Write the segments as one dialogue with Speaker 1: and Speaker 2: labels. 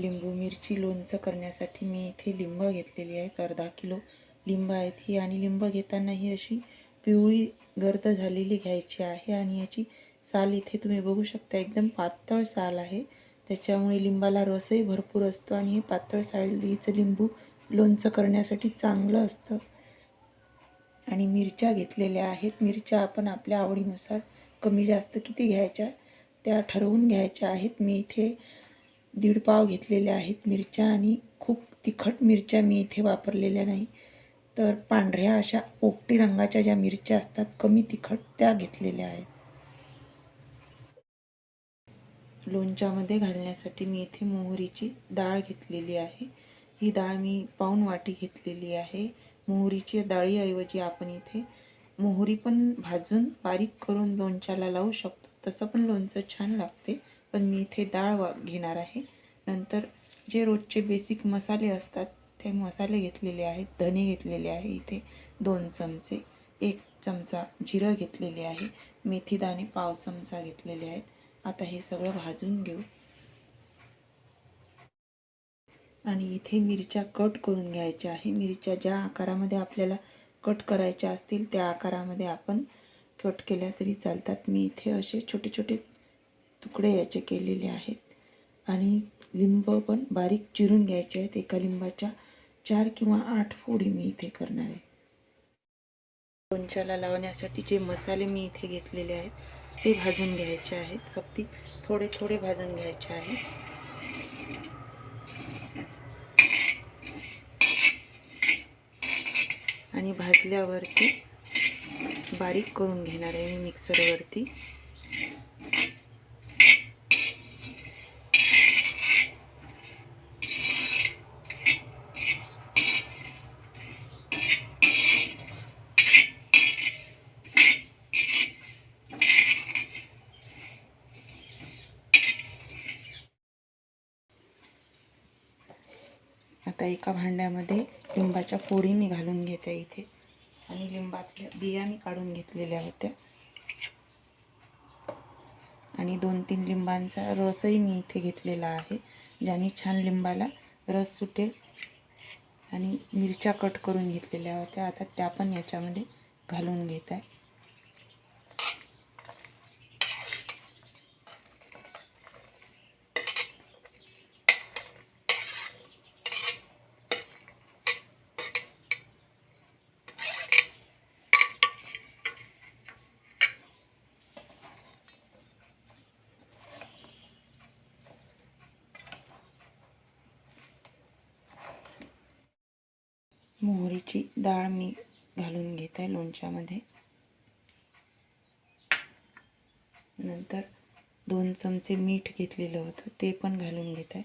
Speaker 1: लिंबू मिरची लोणचं करण्यासाठी मी इथे लिंब घेतलेली आहेत अर्धा किलो लिंब आहेत ही. आणि लिंब घेताना ही अशी पिवळी गर्द झालेली घ्यायची आहे आणि याची साल इथे तुम्ही बघू शकता एकदम पातळ साल आहे. त्याच्यामुळे लिंबाला रसही भरपूर असतो आणि हे पातळ सालीचं लिंबू लोणचं करण्यासाठी चांगलं असतं. आणि मिरच्या घेतलेल्या आहेत. मिरच्या आपण आपल्या आवडीनुसार कमी जास्त किती घ्यायच्या त्या ठरवून घ्यायच्या आहेत. मी इथे दीड पाव घेतलेल्या आहेत मिरच्या आणि खूप तिखट मिरच्या मी इथे वापरलेल्या नाही. तर पांढऱ्या अशा पोपटी रंगाच्या ज्या मिरच्या असतात कमी तिखट त्या घेतलेल्या आहेत. लोणच्यामध्ये घालण्यासाठी मी इथे मोहरीची डाळ घेतलेली आहे. ही डाळ मी पाऊन वाटी घेतलेली आहे. मोहरीची डाळीऐवजी आपण इथे मोहरी पण भाजून बारीक करून लोणच्याला लावू शकतो. तसं पण लोणचं छान लागते. पण मी इथे डाळ वा घेणार आहे. नंतर जे रोजचे बेसिक मसाले असतात ते मसाले घेतलेले आहेत. धने घेतलेले आहे इथे दोन चमचे. एक चमचा जिरं घेतलेले आहे. मेथीदाणे पाव चमचा घेतलेले आहेत. आता हे सगळं भाजून घेऊ. आणि इथे मिरच्या कट करून घ्यायच्या आहे. मिरच्या ज्या आकारामध्ये आपल्याला कट करायच्या असतील त्या आकारामध्ये आपण कट केल्या तरी चालतात. मी इथे असे छोटे छोटे तुकडे याचे केलेले आहेत. आणि लिंब पण बारीक चिरून घ्यायचे आहेत. एका लिंबाच्या चार किंवा आठ फोडी मी इथे करणार आहे. लोणच्याला लावण्यासाठी जे मसाले मी इथे घेतलेले आहेत ते भाजून घ्यायचे आहेत. अगदी थोडे थोडे भाजून घ्यायचे आहेत. आणि भाजल्यावरती बारीक करून घेणार आहे मी मिक्सरवरती. आता एका भांड्यामध्ये लिंबाच्या फोडी मी घालून घेते इथे. आणि लिंबातल्या बिया मी काढून घेतलेल्या होत्या. आणि दोन तीन लिंबांचा रसही मी इथे घेतलेला आहे ज्याने छान लिंबाला रस सुटेल. आणि मिरच्या कट करून घेतलेल्या होत्या. आता त्या पण याच्यामध्ये घालून घेत आहे. ची डाळ मी घालून घेत आहे लोणच्यामध्ये. नंतर दोन चमचे मीठ घेतलेलं होतं ते पण घालून घेत. आहे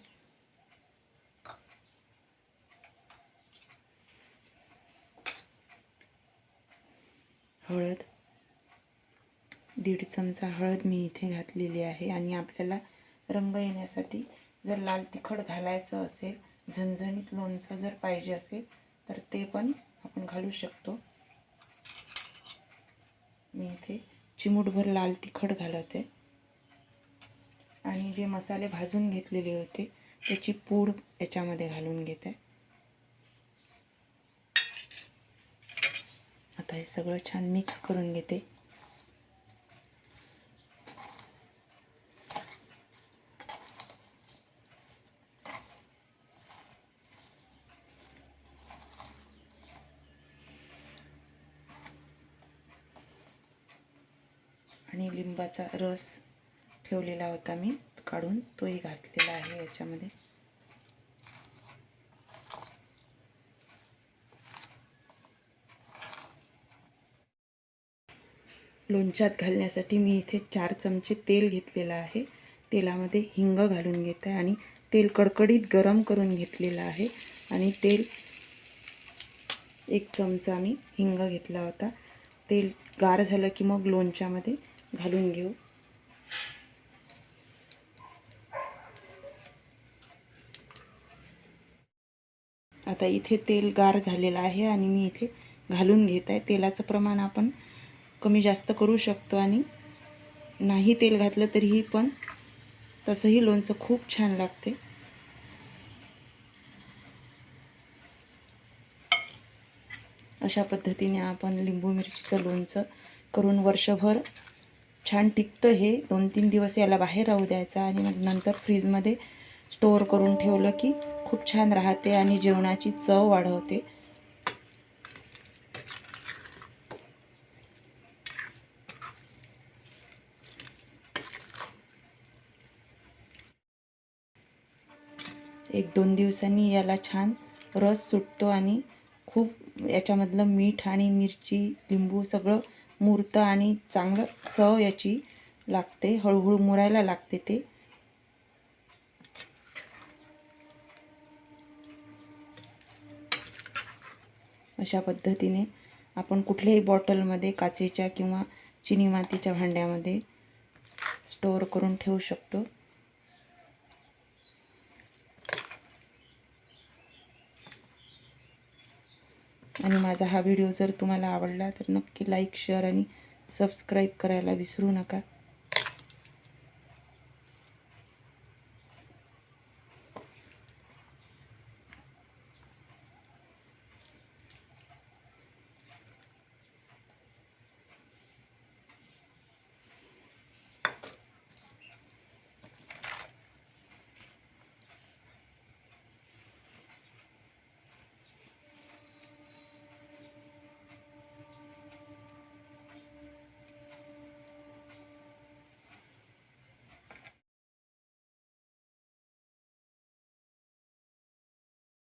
Speaker 1: हळद दीड चमचा हळद मी इथे घातलेली आहे आणि आपल्याला रंग येण्यासाठी जर लाल तिखट घालायचं असेल झणझणीत लोणचं जर पाहिजे असेल तर ते पण आपण घालू शकतो. मी इथे चिमूटभर लाल तिखट घालवते आणि जे मसाले भाजून घेतलेले होते त्याची पूड याच्यामध्ये घालून घेते. आता हे सगळं छान मिक्स करून घेते आणि लिंबाचा रस ठेवलेला होता मी काढून. तोही घातलेला आहे याच्यामध्ये. लोणच्यात घालण्यासाठी मी इथे चार चमचे तेल घेतलेलं आहे. तेलामध्ये हिंग घालून घेत आहे आणि तेल कडकडीत गरम करून घेतलेलं आहे. आणि तेल एक चमचा मी हिंग घेतला होता. तेल गार झालं की मग लोणच्यामध्ये घालून घेऊ. आता इथे तेल गार झालेलं आहे आणि मी इथे घालून घेत आहे. तेलाचं प्रमाण आपण कमी जास्त करू शकतो आणि नाही तेल घातलं तरीही पण तसंही लोणचं खूप छान लागते. अशा पद्धतीने आपण लिंबू मिरचीचं लोणचं करून वर्षभर छान टिकतं हे. दोन तीन दिवस याला बाहेर राहू द्यायचं आणि मग नंतर फ्रीजमध्ये स्टोअर करून ठेवलं की खूप छान राहते आणि जेवणाची चव वाढवते. एक दोन दिवसांनी याला छान रस सुटतो आणि खूप याच्यामधलं मीठ आणि मिरची लिंबू सगळं मुरतं आणि चांगलं चव याची लागते हळूहळू मुरायला लागते ते. अशा पद्धतीने आपण कुठल्याही बॉटलमध्ये काचेच्या किंवा चिनी मातीच्या भांड्यामध्ये स्टोअर करून ठेवू शकतो. आणि माझा हा व्हिडिओ जर तुम्हाला आवडला तर नक्की लाईक शेअर आणि सबस्क्राईब करायला विसरू नका.